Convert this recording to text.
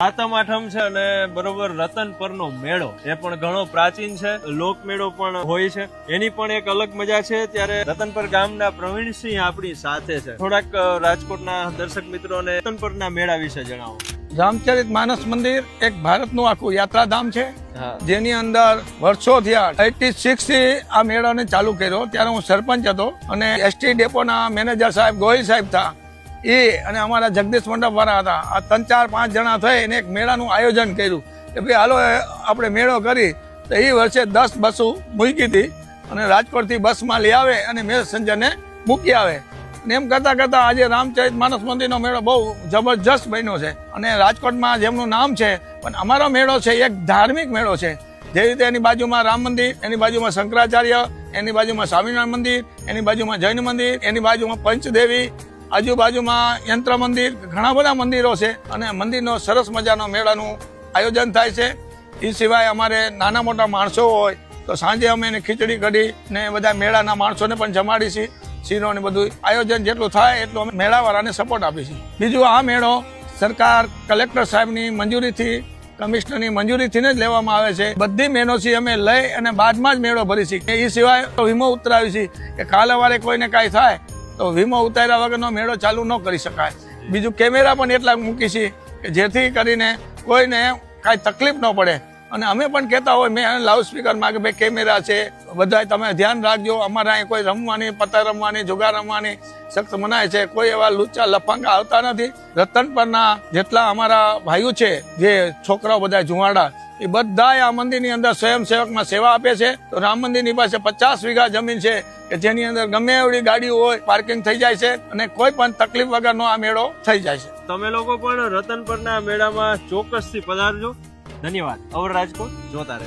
સાતમ આઠમ છે અને બરોબર રતન પરનો મેળો. એ પણ ઘણો પ્રાચીન છે. લોકમેળો પણ હોય છે. એની પણ એક અલગ મજા છે. ત્યારે રતનપર ગામના પ્રવીણસિંહ આપણી સાથે છે. થોડાક રાજકોટના દર્શક મિત્રોને રતનપરના મેળા વિશે જણાવો. રામચરિત માનસ મંદિર એક ભારતનું આખું યાત્રાધામ છે. જેની અંદર વર્ષો થયા એટી સિક્સથી આ મેળાને ચાલુ કર્યો. ત્યારે હું સરપંચ હતો અને એસટી ડેપોના મેનેજર સાહેબ ગોહિલ સાહેબ હતા એ અને અમારા જગદીશ મંડપ વાળા હતા. આ ત્રણ ચાર પાંચ જણા થઈ અને એક મેળાનું આયોજન કર્યું. કે ભાઈ, હાલો આપણે મેળો કરી. તો એ વર્ષે દસ બસો મૂકી હતી અને રાજકોટથી બસમાં લઈ આવે અને મેસેન્જરને મૂકી આવે. અને એમ કરતાં કરતાં આજે રામચરિત માનસ મંદિરનો મેળો બહુ જબરજસ્ત બન્યો છે. અને રાજકોટમાં જેમનું નામ છે, પણ અમારો મેળો છે, એક ધાર્મિક મેળો છે. જે રીતે એની બાજુમાં રામ મંદિર, એની બાજુમાં શંકરાચાર્ય, એની બાજુમાં સ્વામિનારાયણ મંદિર, એની બાજુમાં જૈન મંદિર, એની બાજુમાં પંચદેવી આજુબાજુમાં યંત્ર મંદિર, ઘણા બધા મંદિરો છે અને મંદિરનો સરસ મજાનો મેળાનું આયોજન થાય છે. એ સિવાય અમારે નાના મોટા માણસો હોય, તો સાંજે અમે એને ખીચડી કઢી ને બધા મેળાના માણસોને પણ જમાડી છીએ શીરો બધું આયોજન જેટલું થાય એટલું અમે મેળાવાળાને સપોર્ટ આપીએ છીએ. બીજું આ મેળો સરકાર કલેક્ટર સાહેબની મંજૂરીથી, કમિશનરની મંજૂરીથી જ લેવામાં આવે છે. બધી મેનોથી અમે લઈ અને બાદમાં જ મેળો ભરી છીએ એ સિવાય વીમો ઉતરાવી કે કાલે વારે કોઈને કાંઈ થાય તો વીમો ઉતાર્યા વગરનો મેળો ચાલુ ન કરી શકાય. બીજું કેમેરા પણ એટલા મૂકી છીએ કે જેથી કરીને કોઈને કાંઈ તકલીફ ન પડે. અને અમે પણ કહેતા હોય, મેં લાઉડ સ્પીકરમાં કે ભાઈ કેમેરા છે બધા તમે ધ્યાન રાખજો, અમારે અહીં કોઈ રમવાની પત્તા રમવાની, જુગાર રમવાની સખ્ત મનાય છે. કોઈ એવા લુચ્ચા લફંગા આવતા નથી. રતન પરના જેટલા અમારા ભાઈઓ છે, જે છોકરાઓ બધા જુવાડા એ બધા આ મંદિરની અંદર સ્વયંસેવકમાં સેવા આપે છે. તો રામ મંદિરની પાસે પચાસ વીઘા જમીન છે કે જેની અંદર ગમે એવડી ગાડીઓ હોય પાર્કિંગ થઈ જાય છે અને કોઈ પણ તકલીફ વગરનો આ મેળો થઈ જાય છે. તમે લોકો પણ રતનપરના મેળામાં ચોક્કસથી પધારજો. ધન્યવાદ. અવર રાજકોટ, જોતા રહે